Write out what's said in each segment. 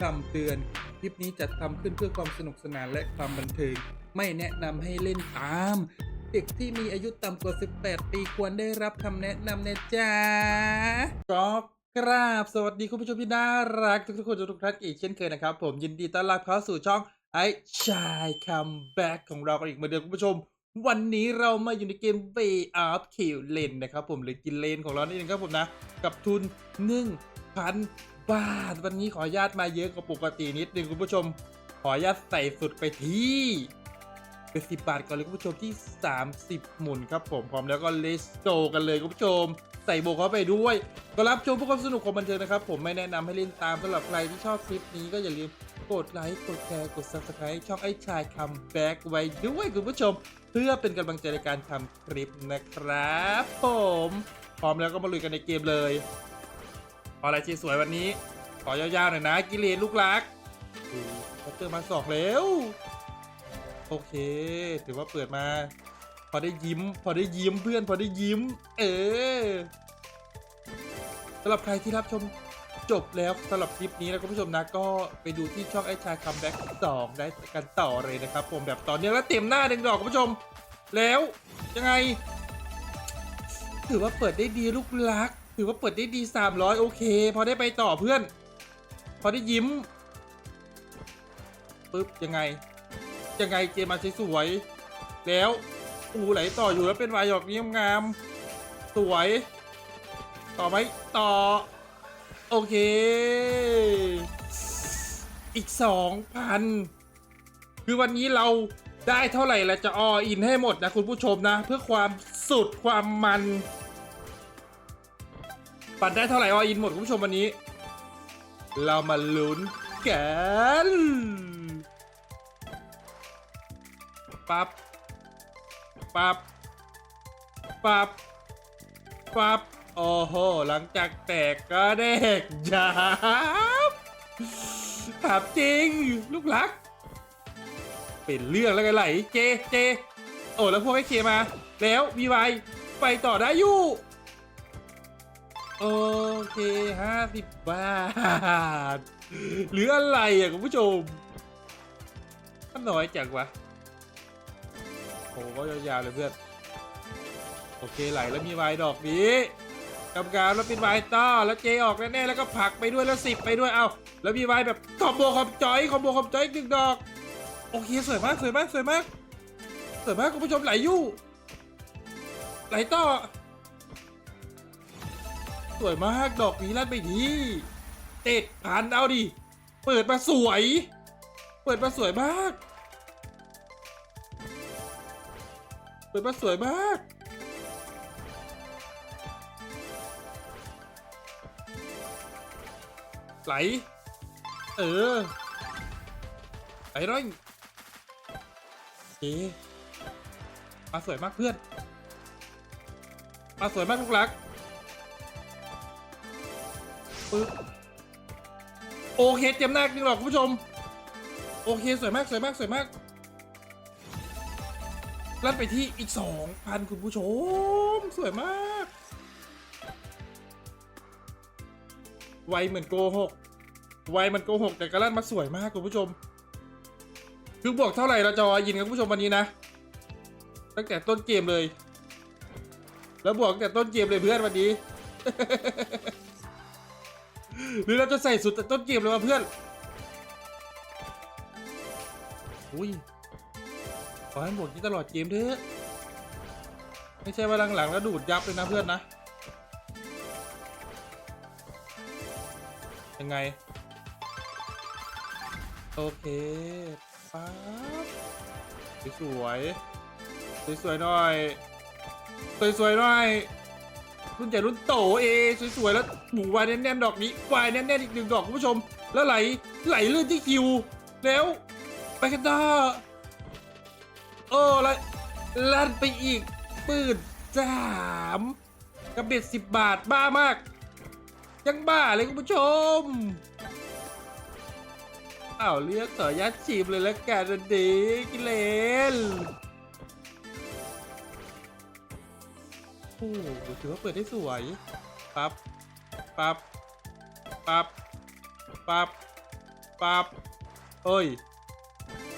คำเตือน คลิปนี้จัดทำขึ้นเพื่อความสนุกสนานและความบันเทิง ไม่แนะนำให้เล่นตาม เด็กที่มีอายุต่ำกว่า 18 ปีควรได้รับคำแนะนำนะจ๊ะก็กราบ สวัสดีคุณผู้ชมที่น่ารัก ทุกๆคนทุกท่านอีกเช่นเคยนะครับ ผมยินดีต้อนรับเข้าสู่ช่องไอชายคัมแบ็กของเรากันอีกเหมือนเดิมคุณผู้ชม วันนี้เรามาอยู่ในเกม Way of k i l l e n นะครับผมหรือกินเลนของเรานี่เองครับผมนะ กับทุน 1,000 ว่าวันนี้ขออนุญาตมาเยอะกว่าปกตินิดนึงคุณผู้ชม ขออนุญาตใส่สุดไปที่เป็นสิบาทก่อนเลยคุณผู้ชมที่ 30 หมุนครับผมพร้อมแล้วก็เลสโตกันเลยคุณผู้ชม ใส่โบกเข้าไปด้วยก็รับชมเพื่อความสนุกของบันเทิงนะครับ ผมไม่แนะนำให้เล่นตามสำหรับใครที่ชอบคลิปนี้ก็อย่าลืมกดไลค์กดแชร์กด subscribe ช่องไอ้ชายคัมแบ็กไว้ด้วยคุณผู้ชม เพื่อเป็นกำลังใจในการทำคลิปนะครับ ผม พร้อมแล้วก็มาลุยกันในเกมเลย ขออะไรชีสวยวันนี้ ขอยาวๆหน่อยนะ กิเลนลูกรักเขาเจอร์มาสองแล้ว โอเค ถือว่าเปิดมา พอได้ยิ้ม พอได้ยิ้มเพื่อนพอได้ยิ้ม เออสำหรับใครที่รับชมจบแล้วสำหรับคลิปนี้นะคุณผู้ชมนะก็ไปดูที่ช่องไอชายคัมแบ็กสองได้กันต่อเลยนะครับ ผมแบบตอนนี้แล้วเต็มหน้าหนึ่งดอกคุณผู้ชม แล้วยังไง ถือว่าเปิดได้ดีลูกรัก ถือว่าเปิดได้ดี 300 โอเค พอได้ไปต่อเพื่อน พอได้ยิ้มปึ๊บยังไง ยังไงเกมมาสวยๆแล้วอูไหลต่ออยู่แล้วเป็นวายหยอกนี้งามๆสวย ต่อไหมต่อ โอเค อีกสองพันคือวันนี้เราได้เท่าไหร่เราจะออินให้หมดนะคุณผู้ชมนะ เพื่อความสุดความมัน ปัดได้เท่าไหร่ออินหมดคุณผู้ชมวันนี้ เรามาลุ้นกันปับปับปับปับโอ้โห หลังจากแตกก็เด็กยับถามจริง ลูกรัก เป็นเรื่องแล้วกันไหลเจ เจ โอ้ แล้วพวกไอ้เคมา แล้ววีไวไปต่อได้อยู่ โอเคห้าสิบบาท หรืออะไรอะคุณผู้ชมมันน้อยจังวะโอ้ก็ยาวๆเลยเพื่อน โอเคไหลแล้วมีไวดอกนี้กำการแล้วเป็นไวต่อแล้วเจออกแน่ๆแล้วก็ผักไปด้วยแล้วสิบไปด้วยเอาแล้วมีไวแบบคอมโบคอมจอยคอมโบคอมจอยหนึ่งดอกโอเคสวยมากสวยมากสวยมากสวยมากคุณผู้ชมไหลยู่ไหลต่อ สวยมากดอกนี้ลั่นไปทีเต็ดผ่านเอาดิ เปิดมาสวย เปิดมาสวยมาก เปิดมาสวยมาก ไหล เออไหลร้อยเอ๊มาสวยมากเพื่อน มาสวยมากลูกรัก ปึ๊บโอเคเต็มหน้าจริงหรอกคุณผู้ชม โอเคสวยมากสวยมากสวยมากลั่นไปที่อีกสองพันคุณผู้ชม สวยมาก ไวเหมือนโกหก ไวเหมันโกหกแต่กระลั่นมาสวยมากคุณผู้ชม คือบวกเท่าไหร่เราจะยินกับคุณผู้ชมวันนี้นะ ตั้งแต่ต้นเกมเลย แล้วบวกตั้งแต่ต้นเกมเลยเพื่อนวันนี้ หรือเราจะใส่สุดต้นเกมเลยวะเพื่อนอุ้ยขอให้หมดที่ตลอดเกมเถอะไม่ใช่ว่าหลังๆแล้วดูดยับเลยนะเพื่อนนะ ยังไง โอเคป๊าบสวยสวยๆหน่อยสวยๆหน่อย รุ่นใหญ่รุ่นโตเอสวยๆแล้ว หมูวายแน่นๆดอกนี้วายแน่นๆอีกหนึ่งดอกคุณผู้ชม แล้วไหลไหลลื่นที่คิว แล้วไปกันต่อโอ้แล้วลั่นไปอีกปืนสามกระเบ็ดสิบบาทบ้ามาก ยังบ้าเลยคุณผู้ชมอ้าวเรียกต่อยัดชีมเลยแล้วกันดีกิเลนโอ้โหถือว่าเปิดได้สวยปับ ปับ๊บปับ๊บปับ๊บปับเอ้ย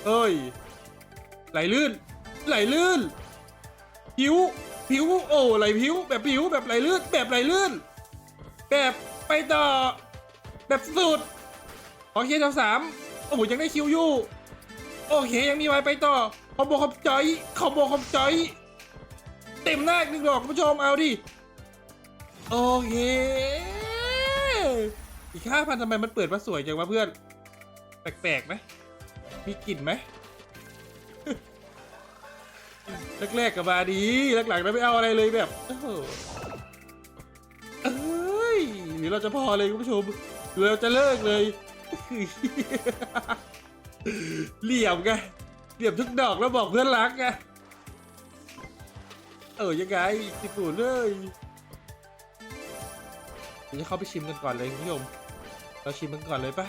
เอ้ย ไหลลื่น ไหลลื่น ผิว ผิว โอ้ ไหลผิว แบบผิว แบบไหลลื่น แบบไหลลื่น แบบไปต่อ แบบสุดโอเคแถวสามโอ้โหยังได้คิวอยู่ โอเค ยังมีไว้ไปต่อขอบโบขอบใจขอบโบขอบใจเต็มหน้าอีกหนึ่งดอกคุณผู้ชม เอาดิ โอเค อีกห้าพันทำไมมันเปิดมาสวยจังวะเพื่อน แปลกๆไหมมีกลิ่นไหมแรกๆกับมาดีหลังๆไม่เอาอะไรเลยแบบหเอ้ยหรือเราจะพอเลยคุณผู้ชมหรือเราจะเลิกเลยเหลี่ยมไงเหลี่ยมทุกดอกแล้วบอกเพื่อนรักไงเออยังไงติดหูเลย เดี๋ยวจะเข้าไปชิมกันก่อนเลยคุณผู้ชมเราชิมกันก่อนเลยปะ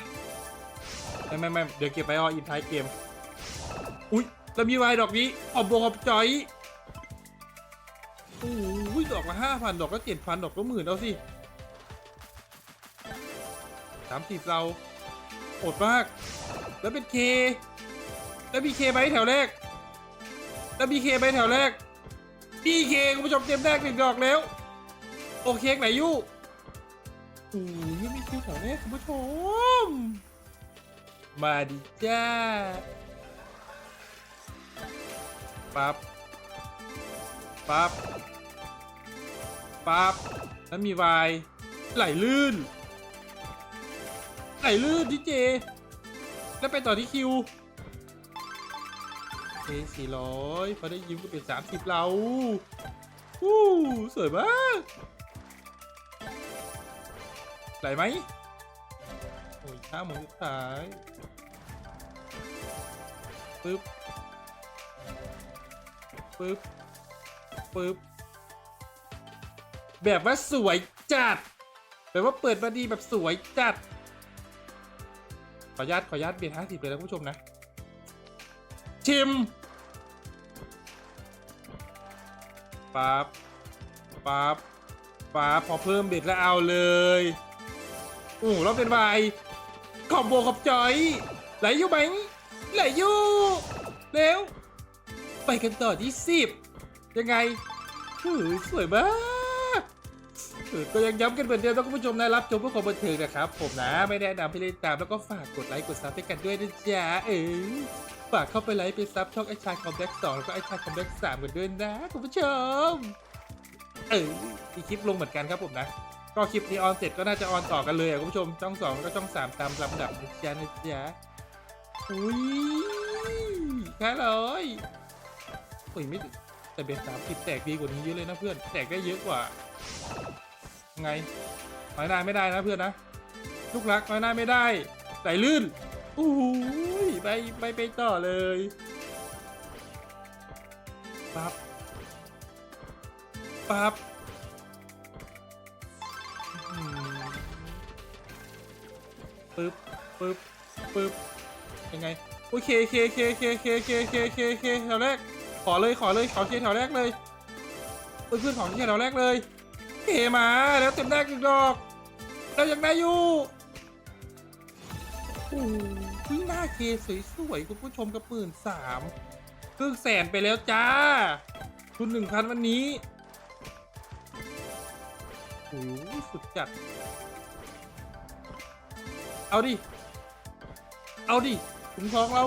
ไม่ไม่ไม่เดี๋ยวเก็บไปอออินท้ายเกม อุ้ยแล้วมีวายดอกนี้ขอบบขอบจอยโอ้ยดอกละห้าพันดอกละเจ็ดพันดอกละหมื่นเอาสิสามสิบเราโหดมาก แล้วเป็นเค แล้วมีเคไปแถวแรก แล้วมีเคไปแถวแรกพี่เคคุณผู้ชมเต็มแรกหนึ่งดอกแล้ว โอเคไหนยู่ โอ้ยมีคิวแถวแรกคุณผู้ชม มาดิจ้าปั๊บปั๊บปั๊บแล้วมีวายไหลลื่น ไหลลื่นดิเจ แล้วไปต่อที่คิวเคสี่ร้อยพอได้ยิ้มก็เป็นสามสิบเราอู้สวยมาก ไหลไหมโอ้ยข้าหมงสุดท้ายปึ๊บปึ๊บปึ๊บแบบว่าสวยจัดแบบว่าเปิดมาดีแบบสวยจัด ขออนุญาตขออนุญาตเบียดห้าสิบเลยนะคุณผู้ชมนะ ชิมปั๊บปั๊บปั๊บพอเพิ่มเบ็ดแล้วเอาเลย โอ้โหเราเป็นวายขอบโบขอบจอย ไหลอยู่ไหมไหลอยู่เร็วไปกันต่อที่สิบยังไงสวยมากก็ยังย้ำกันเหมือนเดิมนะคุณผู้ชมนะรับชมเพื่อความบันเทิงนะครับ ผมนะไม่แนะนำให้เล่นตามแล้วก็ฝากกดไลค์กดซับให้กันด้วยนะจ๊ะเออฝากเข้าไปไลค์ไปซับช่องไอชายคอมแบ็กสองแล้วก็ไอชายคอมแบ็กสามกันด้วยนะคุณผู้ชมเออมีคลิปลงเหมือนกันครับผมนะ ก็คลิปนี้ออนเสร็จก็น่าจะออนต่อกันเลยอะคุณผู้ชมช่องสองแล้วก็ช่องสามตามลำดับนะจ๊ะนะจ๊ะอุ้ยแค่เลยโอ้ยไม่แต่เบสสามสิบแตกดีกว่านี้เยอะเลยนะเพื่อนแตกได้เยอะกว่า ไงน้อยหน้าไม่ได้นะเพื่อนนะลูกรักน้อยหน้าไม่ได้ไหลลื่นอู้หูยไปไปไปต่อเลยปั๊บปั๊บ ปึ๊บปึ๊บยังไงโอเคเคเคเคเคเคเคเคเคแถวแรก ขอเลยขอเลยขอเคแถวแรกเลยเพื่อนเพื่อนของเคแถวแรกเลยเคมาแล้วเต็มแรกหนึ่งดอกเรายังได้อยู่โอ้โหน้าเคสวยๆคุณผู้ชมกับหมื่นสามครึ่งแสนไปแล้วจ้าทุนหนึ่งพันวันนี้โอ้โหสุดจัด เอาดิ เอาดิถุงทองเรา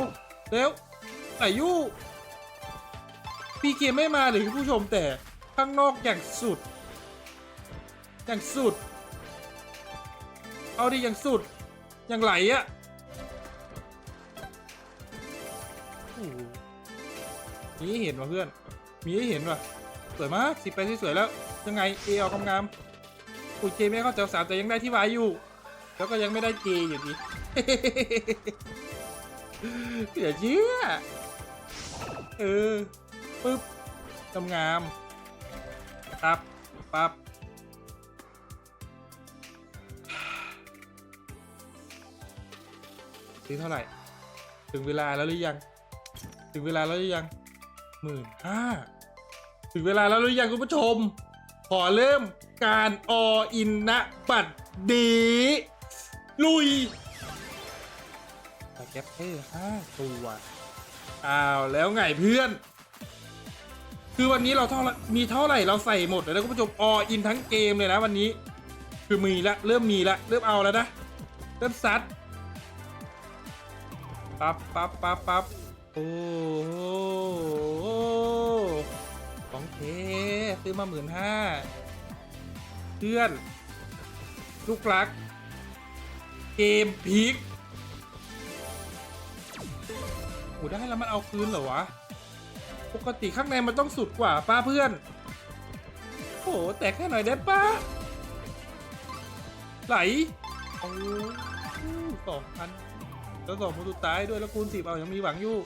เร็วไหนยู่พีเกไม่มาเลยคุณผู้ชมแต่ข้างนอกอย่างสุด อย่างสุด เอาดิอย่างสุด อย่างไหลอะมีให้เห็นว่ะเพื่อน มีให้เห็นว่ะ สวยมากสิไปสวยๆแล้ว ยังไงเอออกงามๆอุยเจไม่เข้าแถวสามแต่ยังได้ที่วายอยู่ แล้วก็ยังไม่ได้เจอยู่ดี เหลือเชื่อเออปึ๊บงามงามๆปั๊บปั๊บซื้อเท่าไหร่ ถึงเวลาแล้วหรือยัง ถึงเวลาแล้วหรือยังหมื่นห้าถึงเวลาแล้วหรือยังคุณผู้ชม ขอเริ่มการออินณบัตรดี ลุย กปเตอร์ห้าตัวอ้าวแล้วไงเพื่อน คือวันนี้เราเท่ามีเท่าไหร่เราใส่หมดเลยนะคุณผู้ชมออินทั้งเกมเลยนะวันนี้ คือมีละเริ่มมีละเริ่มเอาแล้วนะเริ่มซัดปั๊บปั๊บปั๊บปั๊บโอ้โหของเคซื้อมาหมื่นห้าเพื่อน ลูกรัก เกมพีค โอ้ได้แล้วมันเอาคืนเหรอวะ ปกติข้างในมันต้องสุดกว่าป้าเพื่อน โอ้โหแตกแค่หน่อยได้ป้า ไหลโอ้สองพันแล้วสองคนสุดท้ายด้วยแล้วคูณสิบเอายังมีหวังอยู่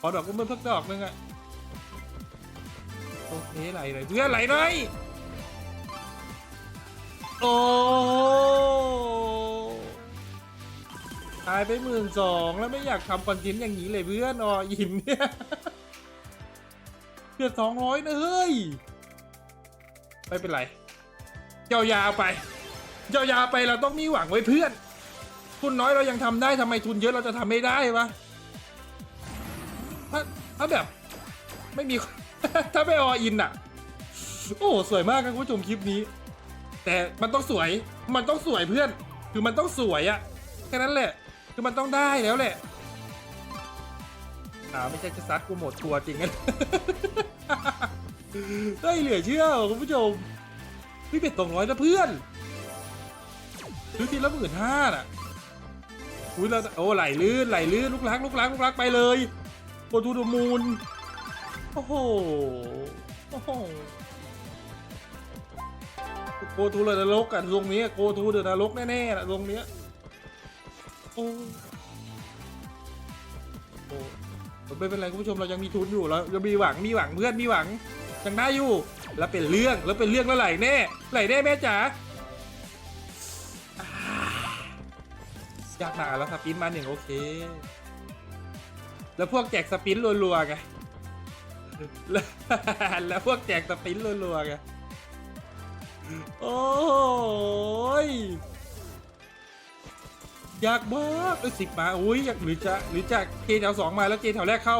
ขอดอกก็เมื่อพักดอกนึงอะโอเคไหลไหลเพื่อนไหลหน่อยโอ้ายไปหมื่นสองแล้วไม่อยากทำคอนเทนต์อย่างนี้เลยเพื่อนอยินเนี่ยเกือบสองร้อยนะเฮ้ย ไม่เป็นไรยาวๆไปยาวๆไปเราต้องมีหวังไว้เพื่อน ทุนน้อยเรายังทำได้ทำไมทุนเยอะเราจะทำไม่ได้วะถ้าถ้าแบบ ไม่มีถ้าไม่ออินอะ โอ้สวยมากครับคุณผู้ชมคลิปนี้ แต่มันต้องสวยมันต้องสวยเพื่อน คือมันต้องสวยอะแค่นั้นแหละ คือมันต้องได้แล้วแหละอ่าไม่ใช่จะซัดกูหมดตัวจริงกันเฮ้ยเหลือเชื่อคุณผู้ชมพี่เป็ดตรงร้อยนะเพื่อนซื้อทีละหมื่นห้าน่ะอุ้ยแล้วโอ้ไหลลื่นไหลลื่นลูกรักลูกรักลูกรักไปเลยโกทูดมูลโอ้โหโอ้โหโกทูเลยนรกอะตรงนี้โกทูเดอะนรกแน่ๆนะตรงเนี้ย โอ้โอ้ไม่เป็นไรคุณผู้ชมเรายังมีทุนอยู่เรายังมีหวังมีหวังเพื่อนมีหวังยังได้อยู่ แล้วเป็นเรื่องแล้วเป็นเรื่องแล้วไหลแน่ไหลแน่แม่จ๋าอยากหนาแล้วสปินมาหนึ่งโอเค แล้วพวกแจกสปินรัวๆไงแล้วพวกแจกสปินรัวๆไงโอ้ย ยากมากเอ้ยสิบมาอุ้ยอยากหรือจะหรือจะเคแถวสองมาแล้วเคแถวแรกเข้า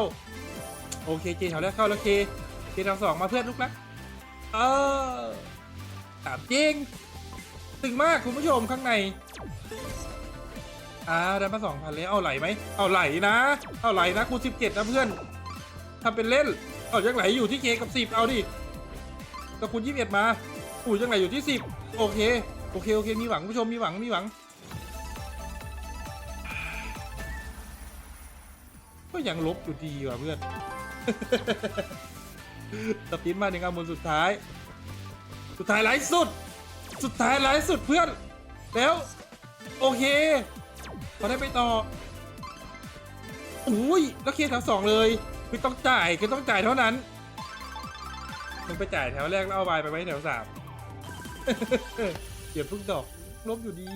โอเคเคแถวแรกเข้าแล้วเคเคแถวสองมาเพื่อนลูกรักเออถามจริงตึงมากคุณผู้ชมข้างในอ้าได้มาสองพันแล้วเอาไหลไหมเอาไหลนะ เอาไหลนะกูสิบเจ็ดนะเพื่อนทำเป็นเล่นเอายังไหลอยู่ที่เคกับสิบเอาดิกับคุณยี่สิบเอ็ดมาอูยังไหลอยู่ที่สิบโอเคโอเคโอเคมีหวังผู้ชมมีหวังมีหวัง ก็ยังลบอยู่ดีว่ะเพื่อน สปินมาหนึ่งอามุนสุดท้าย สุดท้ายไลฟ์สุด สุดท้ายไลฟ์สุดเพื่อน แล้ว โอเคพอได้ไปต่ออุ้ยแล้วเคสแถวสองเลย คือต้องจ่ายคือต้องจ่ายเท่านั้นมึงไปจ่ายแถวแรกแล้วเอาใบไปไว้แถวสามเก็บทุกดอกลบอยู่ดี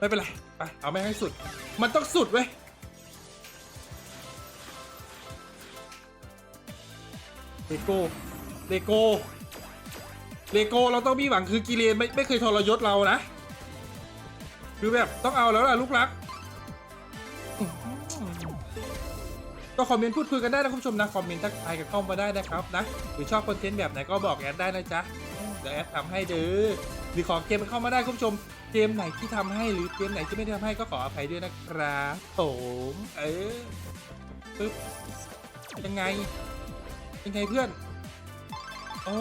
ไม่เป็นไร ไป เอาไม่ให้สุด มันต้องสุดเว้ย เลโก้ เลโก้ เลโก้ เราต้องมีหวังคือกิเลนไม่ไม่เคยทรยศเรานะ คือแบบต้องเอาแล้วล่ะลูกรัก ก็คอมเมนต์พูดคุยกันได้นะคุณผู้ชมนะ คอมเมนต์ทักทายกันเข้ามาได้นะครับนะ หรือชอบคอนเทนต์แบบไหนก็บอกแอดได้นะจ๊ะ เดี๋ยวแอดทำให้เด้อหรือขอเกมมันเข้ามาได้คุณผู้ชม เกมไหนที่ทำให้หรือเกมไหนที่ไม่ได้ทำให้ก็ขออภัยด้วยนะครับผมเออปึ๊บยังไง ยังไงเพื่อน โอ้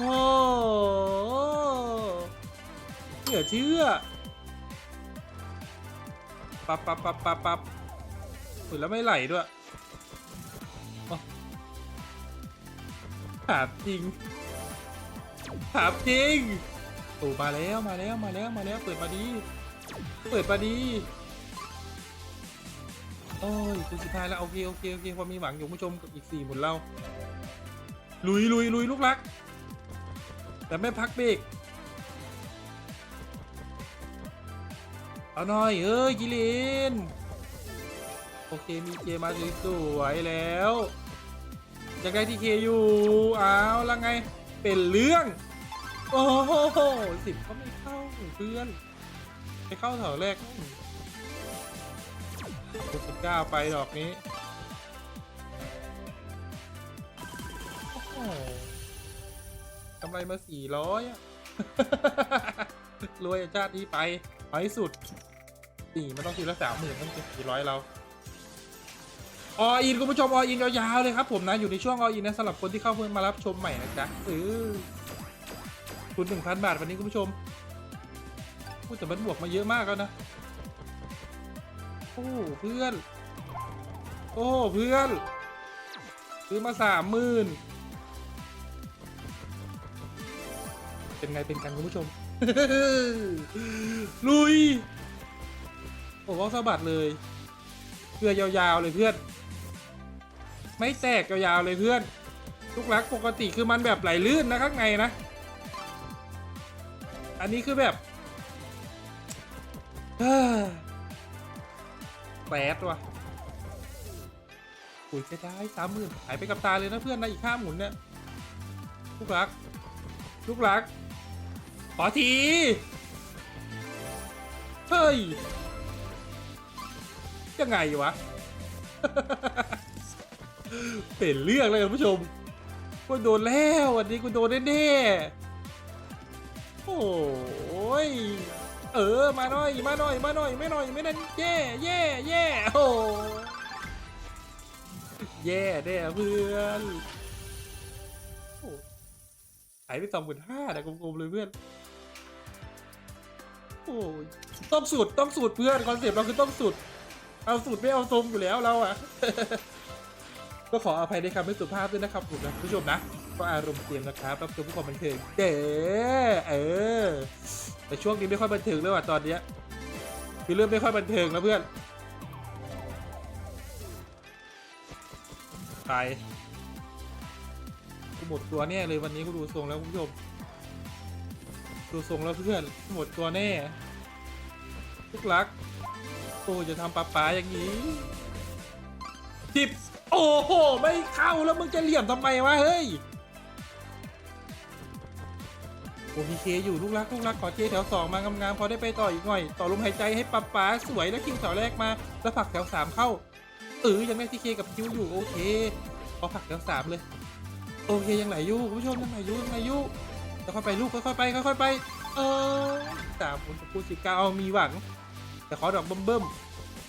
โหเหลือเชื่อปับปับปับปับปับสุดแล้วไม่ไหลด้วยอ๋อถามจริงถามจริง โอ้มาแล้วมาแล้วมาแล้วมาแล้วเปิดมาดีเปิดมาดีโอ้ยคุณสุดท้ายแล้วโอเคโอเคโอเคพอมีหวังอยู่ผู้ชมกับอีกสี่หมุนเราลุยลุยลุยลูกรัก แต่ไม่พักเบรกเอาหน่อยเอ้ยกิเลนโอเคมีเกมาสวยแล้วยังไงที่เคอยู่เอาละไงเป็นเรื่อง โอ้โหสิบก็ไม่เข้าเพื่อนไม่เข้าแถวแรกคูณสิบเก้าไปดอกนี้โอ้กำไรมาสี่ร้อยรวยชาตินี้ไปไปสุดสี่มันต้องทีละสามหมื่นต้องสี่ร้อยเราออินคุณผู้ชมออินยาวๆเลยครับผมนะอยู่ในช่วงออินนะสำหรับคนที่เข้าเพิ่งมารับชมใหม่นะจ๊ะเออ คุณหนึ่งพันบาทวันนี้คุณผู้ชมพูดแต่มันบวกมาเยอะมากแล้วนะ โอ้เพื่อน โอ้เพื่อน ซื้อมาสามหมื่นเป็นไงเป็นกันคุณผู้ชม ลุย โอ้ว่าสะบัดเลยเพื่อยาวๆเลยเพื่อน ไม่แตกยาวๆเลยเพื่อน ลูกรักปกติคือมันแบบไหลลื่นนะข้างในนะ อันนี้คือแบบแปดว่ะคุยจะได้สามหมื่นหายไปกับตาเลยนะเพื่อนนะอีกห้าหมุนเนี่ยลูกรัก ลูกรัก ขอที เฮ้ย ยังไงวะ เป็นเรื่องเลยคุณผู้ชมกูโดนแล้ววันนี้กูโดนแน่ๆ โอ้ย เออ มาหน่อย มาหน่อย มาหน่อย ไม่หน่อย ไม่นั่นแย่แย่แย่โอ้แย่แน่เพื่อนโอ้หายไปสองหมื่นห้านะกลมๆเลยเพื่อน โอ้ยต้องสูตรต้องสูตรเพื่อนคอนเซปต์เราคือต้องสูตร เอาสูตรไม่เอาทรงอยู่แล้วเราอะก็ขออภัยในคำไม่สุภาพด้วยนะครับผมนะคุณผู้ชมนะ ก็อารมณ์เกมนะครับรับชมผู้ความบันเทิงเด้อเออ แต่ช่วงนี้ไม่ค่อยบันเทิงเลยว่ะตอนเนี้ยคือเริ่มไม่ค่อยบันเทิงแล้วเพื่อนไปกูหมดตัวแน่เลยวันนี้กูดูทรงแล้วคุณผู้ชมดูทรงแล้วเพื่อนหมดตัวแน่ทุกรักโอ้จะทำปลาปลาอย่างนี้ทิปโอ้โห ไม่เข้าแล้วมึงจะเหลี่ยมทำไมวะ เฮ้ย โอ้พีเคอยู่ลูกรักลูกรักขอเจแถวสองมางามๆพอได้ไปต่ออีกหน่อย ต่อลมหายใจให้ปลาปลาสวยแล้วคิวแถวแรกมา แล้วผักแถวสามเข้าเออยังได้ทีเคกับคิวอยู่โอเคพอผักแถวสามเลย โอเคยังไหลอยู่คุณผู้ชมยังไหลอยู่ยังไหลอยู่ค่อยไปลูกค่อยๆไปค่อยๆไป เออสามคูณคูณสิบเก้าเอามีหวัง แต่ขอดอกเบิ่ม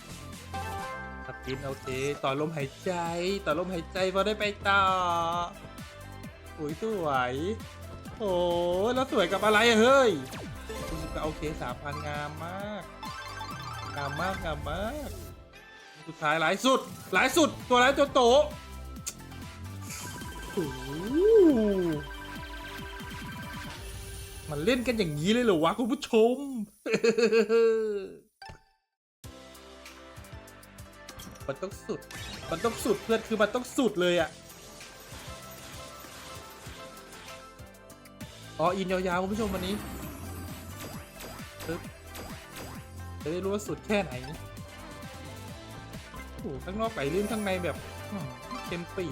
ๆตัดกินโอเค ต่อลมหายใจ ต่อลมหายใจพอได้ไปต่ออุ้ยสวย โอ้แล้วสวยกับอะไรเฮ้ยคุณสิบเก้าโอเคสามพันงามมาก งามมากงามมาก สุดท้ายหลายสุด หลายสุดตัวร้ายตัวโตโอ้โหมันเล่นกันอย่างนี้เลยเหรอวะคุณผู้ชม มันต้องสุด มันต้องสุดเพื่อนคือมันต้องสุดเลยอะ อ๋ออินยาวๆคุณผู้ชมวันนี้ปึ๊บจะได้รู้ว่าสุดแค่ไหนโอ้โหข้างนอกไก่ลื่นข้างในแบบเต็มปี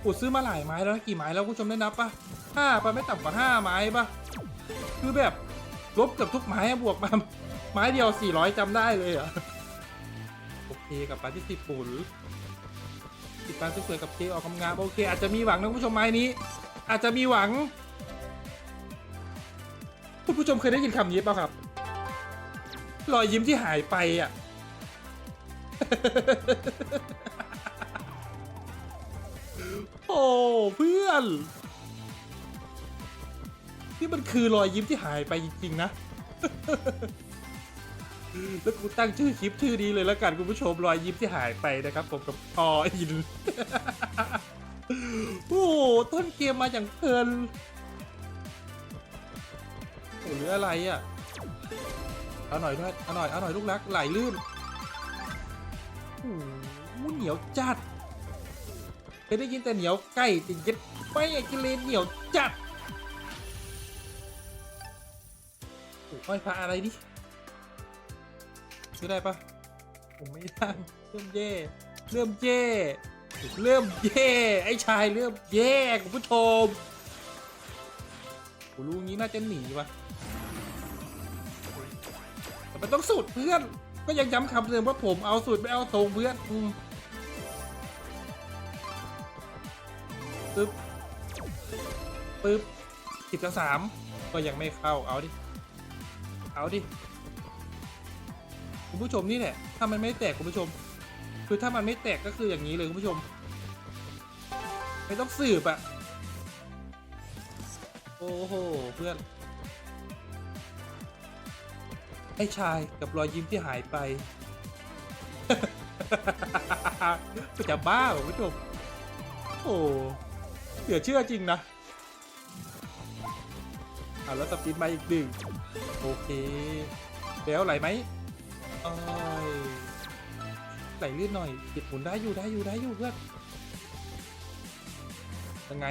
โอ้ซื้อมาหลายไม้แล้วกี่ไม้แล้วคุณผู้ชมได้นับปะห้าปะไม่ต่ำกว่าห้าไม้ปะคือแบบลบเกือบทุกไม้บวกมาไม้เดียวสี่ร้อยจำได้เลยเหรอะโอเคกับปาที่สิบปุ่นติดปลาสวยๆกับเคออกกำงาโอเค อาจจะมีหวังนะคุณผู้ชมไม้นี้ อาจจะมีหวัง คุณผู้ชมเคยได้ยินคำนี้เปล่าครับ รอยยิ้มที่หายไปอะ โอ้เพื่อนนี่มันคือรอยยิ้มที่หายไปจริงๆนะ แล้วกูตั้งชื่อคลิปชื่อดีเลยแล้วกันคุณผู้ชมรอยยิ้มที่หายไปนะครับ ผมกับออิน โอ้ต้นเกมมาอย่างเพลิน โอ้หรืออะไรอะ เอาหน่อยด้วยเอาหน่อย เอาหน่อยลูกรักไหลลื่นโอ้โหเหนียวจัดเคยได้ยินแต่เหนียวไก่ติเย็ดไม่ไอ้กิเลนเหนียวจัดอ้ห้อยพระอะไรดิซื้อได้ปะผมไม่ได้เริ่มแย่เริ่มแย่เริ่มแย่ไอ้ชายเริ่มแย่คุณผู้ชมโอ้รู้งี้น่าจะหนีวะ มันต้องสุดเพื่อน ก็ยังย้ำคำเดิมว่าผมเอาสูตรไม่เอาทรงเพื่อนอืมปึ๊บปึ๊บสิบกับสามก็ยังไม่เข้าเอาดิ เอาดิ คุณผู้ชมนี่แหละ ถ้ามันไม่แตกคุณผู้ชม คือถ้ามันไม่แตกก็คืออย่างนี้เลยคุณผู้ชม ไม่ต้องสืบอะโอ้โห เพื่อน ไอ้ชายกับรอยยิ้มที่หายไป จะบ้าเหรอผู้ชมโอ้เหลือเชื่อจริงนะเอาแล้วสปินมาอีกหนึ่งโอเค แล้วไหลไหมเอ้ยไหลลื่นหน่อยติดหมุนได้อยู่ได้อยู่ได้อยู่เพื่อนยังไง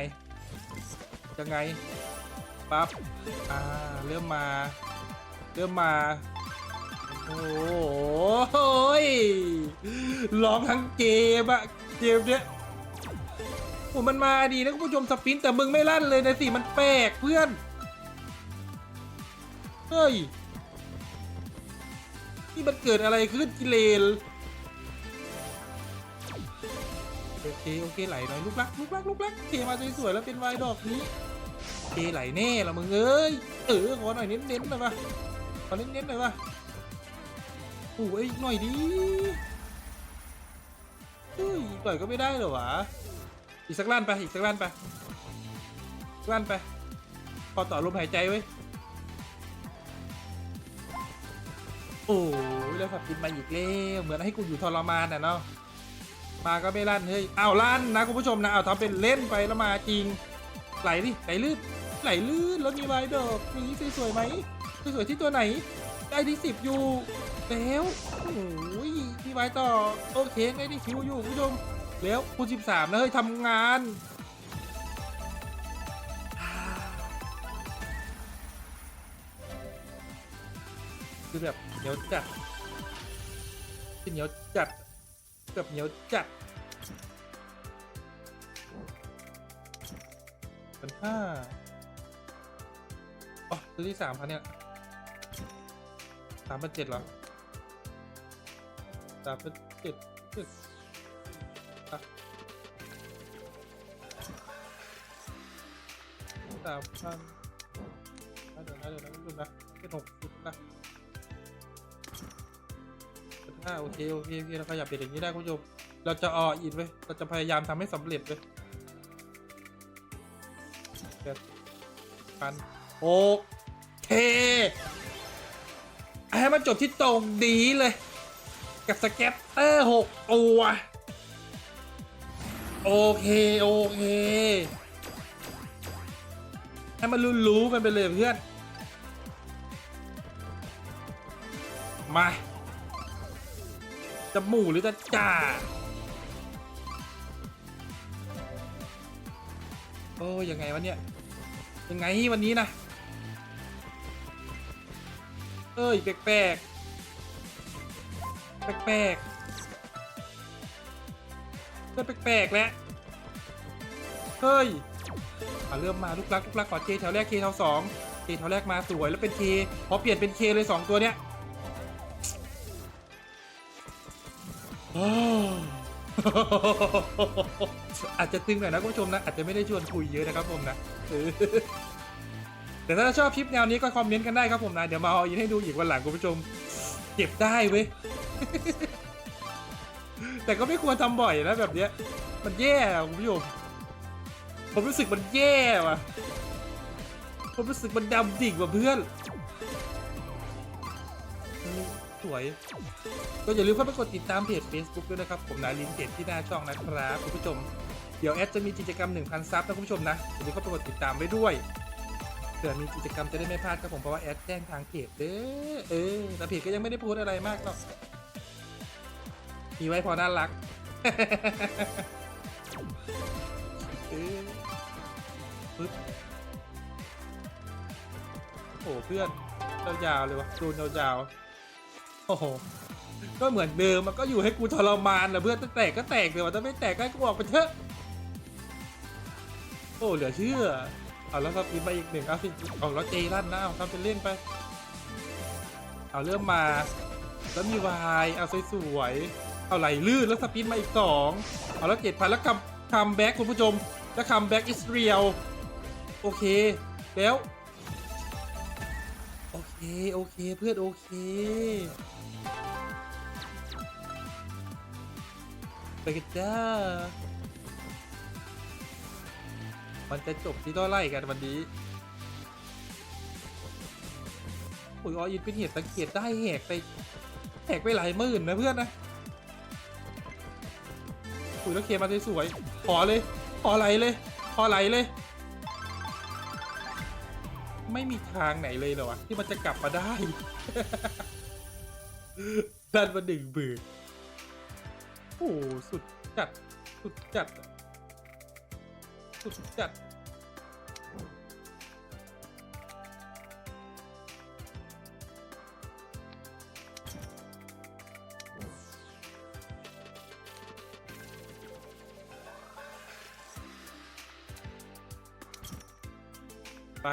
ยังไงปั๊บอ่าเริ่มมา เริ่มมา โอ้โหยร้องทั้งเกมอะเกมเนี้ยโอ้มันมาดีนะคุณผู้ชมสปินแต่มึงไม่ลั่นเลยนะสิมันแปลกเพื่อน เฮ้ย นี่มันเกิดอะไรขึ้นกิเลนโอเคโอเคไหลหน่อยลูกรักลูกรักลูกรักเทมาสวยๆแล้วเป็นวายดอกนี้เทไหลแน่ละมึงเอ้ยเออขอหน่อยเน้นๆหน่อยมา ขอเน้นๆหน่อยมาโอ้ยหน่อยดิเฮ้ยต่อยก็ไม่ได้เหรอวะ อีกสักล้านไป อีกสักล้านไปล้านไป พอต่อลมหายใจไว้โอ้ยแล้วขับกินมาอีกแล้วเหมือนให้กูอยู่ทรมานอะเนาะ มาก็ไม่ลั่นเฮ้ยอ้าวลั่นนะคุณผู้ชมนะเอาทำเป็นเล่นไปแล้วมาจริง ไหลดิไหลลื่นไหลลื่นแล้วมีไวดอกมีสวยๆไหม สวยๆที่ตัวไหน ได้ที่สิบอยู่แล้วโอ้ยมีไวต่อ โอเคได้ที่คิวอยู่คุณผู้ชมแล้วคูณสิบสามนะเฮ้ยทำงานคือแบบเหนียวจัดคือเหนียวจัดเกือบเหนียวจัดพันห้าอ๋อซื้อที่สามพันเนี่ย สามพันเจ็ดเหรอสามพันเจ็ดเจ็ดสามพันเดี๋ยวนะเดี๋ยวนะดูนะเป็นหกสิบนะห้าโอเคโอเคโอเคเราขยับเป็นอย่างนี้ได้คุณผู้ชมเราจะอออินไว้เราจะพยายามทำให้สำเร็จเลยเจ็ดพันโอเค ให้มันจบที่ตรงดีเลย กับสเก็ตเตอร์หกตัวโอเค โอเค ให้มันรู้ๆกันไปเลยเพื่อน มา จะหมู่หรือจะจ่าโอ้ยยังไงวะเนี่ย ยังไงวันนี้นะ เอ้ยแปลกๆแปลกๆเฮ้ยแปลกๆแล้วเฮ้ยอะเริ่มมาลูกรักลูกรักขอเคแถวแรกเคแถวสองเคแถวแรกมาสวยแล้วเป็นเคพอเปลี่ยนเป็นเคเลยสองตัวเนี้ยอ้าวอาจจะตึงหน่อยนะคุณผู้ชมนะอาจจะไม่ได้ชวนคุยเยอะนะครับผมนะ แต่ถ้าชอบคลิปแนวนี้ก็คอมเมนต์กันได้ครับผมนะ เดี๋ยวมาเอาอินให้ดูอีกวันหลังคุณผู้ชม เก็บได้เว้ย แต่ก็ไม่ควรทำบ่อยนะแบบเนี้ย มันแย่คุณผู้ชม ผมรู้สึกมันแย่ว่ะ ผมรู้สึกมันดำดิ่งว่าเพื่อนสวยก็อย่าลืมเข้าไปกดติดตามเพจ Facebook ด้วยนะครับ ผมนะลิงก์เพจที่หน้าช่องนะครับคุณผู้ชม เดี๋ยวแอดจะมีกิจกรรม 1,000 ซับนะคุณผู้ชมนะอย่าลืมเข้าไปกดติดตามไว้ด้วย เผื่อมีกิจกรรมจะได้ไม่พลาดครับผมเพราะว่าแอดแจ้งทางเพจเด้อเออแต่เพจก็ยังไม่ได้พูดอะไรมากหรอกมีไว้พอน่ารักเออปึ๊บโอ้โหเพื่อนยาวๆเลยวะโดนยาวๆโอ้โหก็เหมือนเดิมมันก็อยู่ให้กูทรมานแหละเพื่อนถ้าแตกก็แตกเดี๋ยวถ้าไม่แตกก็ให้กูออกไปเถอะโอ้เหลือเชื่อ อาแล้วครับกินไปอีกหนึ่งเอาสิเอาแล้วเจลั่นนะเอาทำเป็นเล่นไป เอาเริ่มมา แล้วมีวายเอาสวยๆเอาไหลลื่นแล้วสปินมาอีกสองเอาแล้วเจ็ดพันแล้วคัมคัมแบ็กคุณผู้ชม แล้วคัมแบ็กอิสเรียลโอเค แล้ว โอเค โอเคเพื่อนโอเคไปกันจ้า มันจะจบที่เท่าไหร่กันวันนี้โอ้ยออินเป็นเหตุสังเกตได้แหกไปแหกไปหลายหมื่นนะเพื่อนนะอุ้ยแล้วเคมาสวยๆขอเลย ขอไหลเลย ขอไหลเลย ไม่มีทางไหนเลยเหรอวะที่มันจะกลับมาได้ดันมาหนึ่งเบือโอ้สุดจัด สุดจัดอะ สุดจัดไป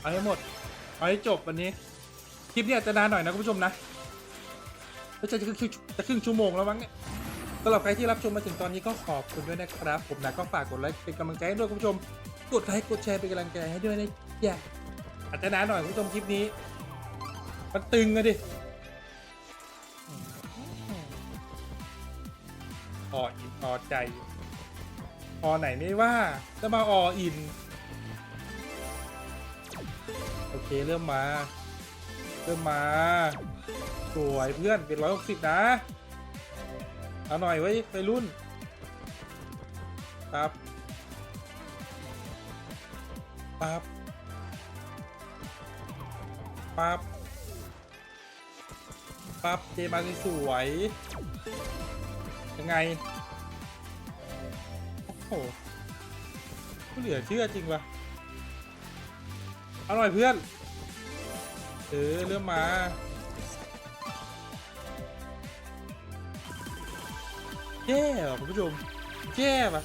เอาให้หมดเอาให้จบวันนี้ คลิปเนี้จะนานหน่อยนะคุณผู้ชมนะแล้วจะจะครึ่งจะครึ่งชั่วโมงแล้วมั้งเนี่ย สำหรับใครที่รับชมมาถึงตอนนี้ก็ขอบคุณด้วยนะครับ ผมนะก็ฝากกดไลค์เป็นกำลังใจให้ด้วยคุณผู้ชม กดไลค์กดแชร์เป็นกำลังใจให้ด้วยนะอย่าอาจจะนานหน่อยคุณผู้ชมคลิปนี้มันตึงอะดิอออินออใจออไหนไม่ว่าจะมาออิน โอเคเริ่มมา เริ่มมา สวยเพื่อนเป็นร้อยหกสิบนะ เอาหน่อยไว้ไปรุ่น ครับปั๊บปั๊บปั๊บเจมาสวยยังไง โอ้โหเหลือเชื่อจริงวะเอาหน่อยเพื่อน เออเริ่มมา ย่ว่ะคุณผู้ชมแย่ว่ะ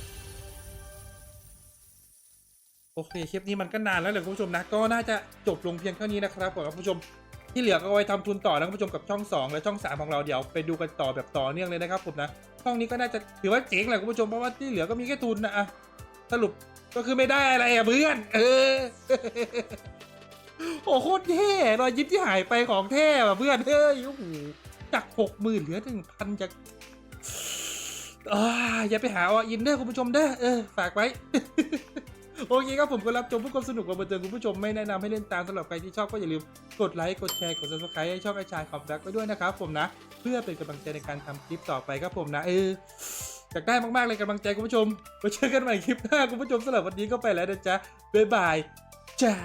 โอเคคลิปนี้มันก็นานแล้วเลยคุณผู้ชมนะก็น่าจะจบลงเพียงเท่านี้นะครับผมคุณผู้ชมที่เหลือก็ไว้ทำทุนต่อนะคุณผู้ชมกับช่อง 2 และช่อง 3 ของเราเดี๋ยวไปดูกันต่อแบบต่อเนื่องเลยนะครับผมนะช่องนี้ก็น่าจะถือว่าเจ๋งแหละคุณผู้ชมเพราะว่าที่เหลือก็มีแค่ทุนนะอะสรุปก็คือไม่ได้อะไรอะเพื่อนเออโอ้โคตรเท่รอยยิ้มที่หายไปของแท้ว่ะเพื่อนเฮ้ยโอ้โหจากหกหมื่นเหลือหนึ่งพันจาก อย่าไปหาออินเด้คุณผู้ชมเด้เออฝากไว้ โอเคครับผมก็รับชมเพื่อความสนุกความบันเทิงคุณผู้ชมไม่แนะนำให้เล่นตามสำหรับใครที่ชอบก็อย่าลืมกดไลค์กดแชร์กด subscribe ให้ช่องไอชายขอบแบ็กไว้ด้วยนะครับผมนะ เพื่อเป็นกำลังใจในการทำคลิปต่อไปครับผมนะเอออยากได้มากๆเลยกำลังใจคุณผู้ชมไว้เจอกันใหม่คลิปหน้าคุณผู้ชมสำหรับวันนี้ก็ไปแล้วนะจ๊ะบ๊ายบายจ้า